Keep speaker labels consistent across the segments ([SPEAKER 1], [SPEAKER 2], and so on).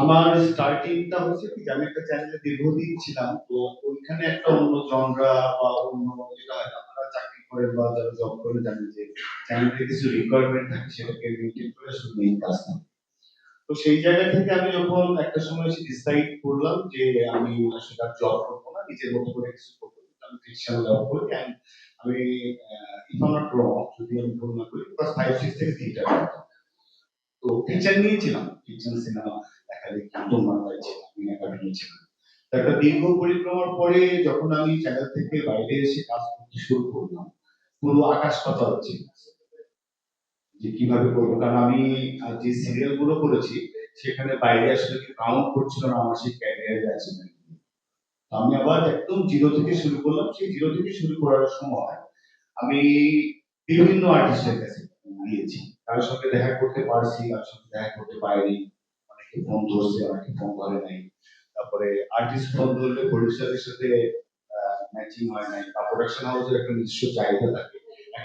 [SPEAKER 1] আমার স্টার্টিংটা হচ্ছে কি আমি একটা চ্যানেলে দীর্ঘদিন ছিলাম, তো ওইখানে একটা অন্য জনরা বা অন্য যেটা হয়, আপনারা চাকরি করেন বা যারা জব করে জানেন যে চ্যানেলে কিছু রিকোয়ারমেন্ট থাকে সেটাকে মেনটেন করে শুধু মেইন কাজ না তো সেই জায়গা থেকে আমি যখন একটা সময় এসে ডিসাইড করলাম যে আমি আসলে জব করব না, নিজের মতো করে কিছু করব আমি ফিকশন লাভ করি আমি ইফ নট রং যদি আমি ভুল না করি ক্লাস ফাইভ সিক্স থেকে থিয়েটার করতাম তো ফিকশন নিয়েছিলাম। ফিকশন সিনেমা দেখি তোমার ছিলাম আমি একাডেমি ছিলাম একটা দীর্ঘ পরিক্রমার পরে যখন আমি চ্যানেল থেকে বাইরে এসে কাজ করতে শুরু করলাম, পুরো আকাশ পাতাল ছিল। যে কীভাবে করব? কারণ আমি যে সিরিয়ালগুলো করেছি, সেখানে বাইরে আসলে কি কাউন্ট করছিল না, আমার সেই ক্যারিয়ারে আছে আমি আবার একদম জিরো থেকে শুরু করলাম। সেই জিরো থেকে শুরু করার সময় আমি বিভিন্ন আর্টিস্টের কাছে গিয়েছি। কারোর সঙ্গে দেখা করতে পারছি কারোর সঙ্গে দেখা করতে পারিনি। অনেকে ফোন ধরছে, অনেকে ফোন করে নাই। তারপরে আর্টিস্ট ফোন ধরলে প্রডিউসারের সাথে ম্যাচিং হয় নাই। বা প্রোডাকশন হাউসের একটা নিজস্ব চাহিদা থাকে।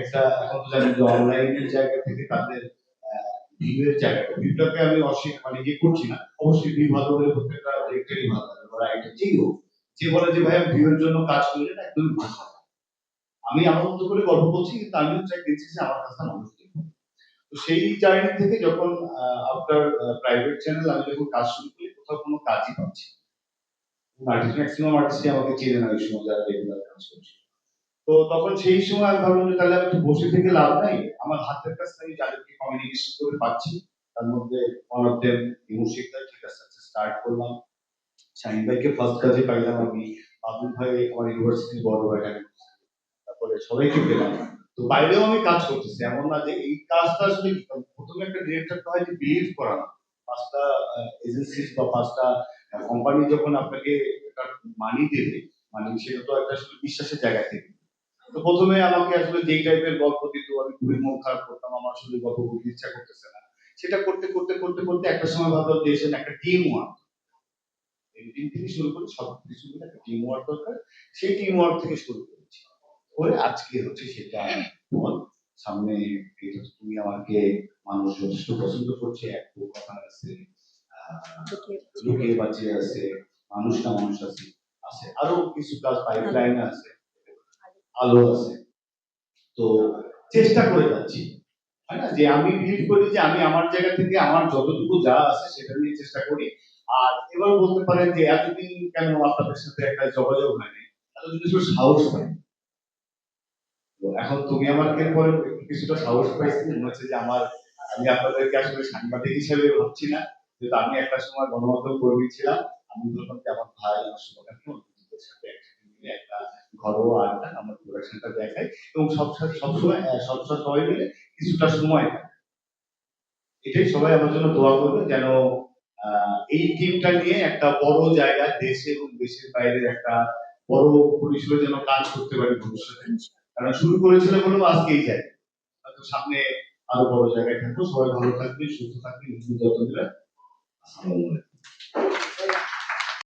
[SPEAKER 1] একটা, এখন তো জানি যে অনলাইনের জায়গা থেকে তাদের ভিউয়ের ভিউটাকে আমি অস্বীকার মানে ইয়ে করছি না। অবশ্যই ভিউ ভালো হলে প্রত্যেকটা ডিরেক্টরই ভালো লাগে বা রাইটার যেই হোক, যে বলে যে ভাই ভিউয়ের জন্য কাজ করি না একদমই ভুল। আমি আমার মতো করে গল্প বলছি কিন্তু আমিও চাই দেখছি যে আমার কাজটা মানুষ সেই জার্নি থেকে যখন আফটার প্রাইভেট চ্যানেল আমি যখন কাজ শুরু করি, কোথাও কোনো কাজই পাচ্ছি ম্যাক্সিমাম আর্টিস্টই আমাকে চেনে না ওই সময় যারা রেগুলার কাজ করছে। তো তখন সেই সময় আমি ভাবলাম যে তাহলে আমি বসে থেকে লাভ নাই। আমার হাতের কাছে আমি যাদেরকে কমিউনিকেশন করে পাচ্ছি, তার মধ্যে ওয়ান অফ দেম ঠিক আছে স্টার্ট করলাম। শাহিন ভাইকে ফার্স্ট কাজে পাইলাম আমি। আবুল ভাই আমার ইউনিভার্সিটির বড় ভাই, তারপরে সবাইকে পেলাম। তো বাইরেও আমি কাজ করতেছি। এমন না যে এই কাজটা আসলে প্রথমে একটা ডিরেক্টর হয় যে বিলিভ করানো পাঁচটা এজেন্সি বা পাঁচটা কোম্পানি যখন আপনাকে মানি দেবে মানে সেটা তো একটা আসলে বিশ্বাসের জায়গা থেকে। তো প্রথমে আমাকে আসলে যেই টাইপের গল্প দিত, আমি খুবই মন খারাপ করতাম, আমার আসলে গল্প বলতে ইচ্ছা করতেছে না। সেটা করতে করতে করতে করতে একটা সময় ভাবলাম যে এসে একটা টিম ওয়ার্ক এডিটিং থেকে শুরু করে সব কিছু একটা টিম ওয়ার্ক দরকার। সেই টিম ওয়ার্ক থেকে শুরু করেছি করে আজকে হচ্ছে সেটা ফল সামনে তুমি আমাকে মানুষ যথেষ্ট পছন্দ করছে এক কথা আছে বাঁচিয়ে আছে মানুষ না মানুষ আছে আছে আরও কিছু কাজ পাইপলাইন আছে আলো আছে। তো চেষ্টা করে যাচ্ছি হয় না? যে আমি বিলিভ করি যে আমি আমার জায়গা থেকে আমার যতটুকু যা আছে সেটা নিয়ে চেষ্টা করি। আর এবার বলতে পারেন যে এতদিন কেন আপনাদের সাথে একটা যোগাযোগ হয়নি? এতদিন সাহস তো এখন তুমি আমাকে পরে একটু কিছুটা সাহস পাইছি। মনে হচ্ছে যে আমার, আমি আপনাদেরকে আসলে সাংবাদিক হিসেবে ভাবছি না, যেহেতু আমি একটা সময় গণমাধ্যম কর্মী ছিলাম। আমি তখন কি আমার ভাই আমার সাথে একটা আড্ডা, আমার প্রোডাকশনটা দেখাই এবং সব সবসময় সব সবাই মিলে কিছুটা সময় এটাই সবাই আমার জন্য দোয়া করবে যেন এই টিমটা নিয়ে একটা বড় জায়গায় দেশে এবং দেশের বাইরে একটা বড় পরিসরে যেন কাজ করতে পারি ভবিষ্যতে। কারণ শুরু করেছিল বলেও আজকেই যায়। হয়তো সামনে আরও বড় জায়গায় থাকব, সবাই ভালো থাকবে, সুস্থ থাকবে, নিজের যত্ন নেবেন আসসালামু আলাইকুম।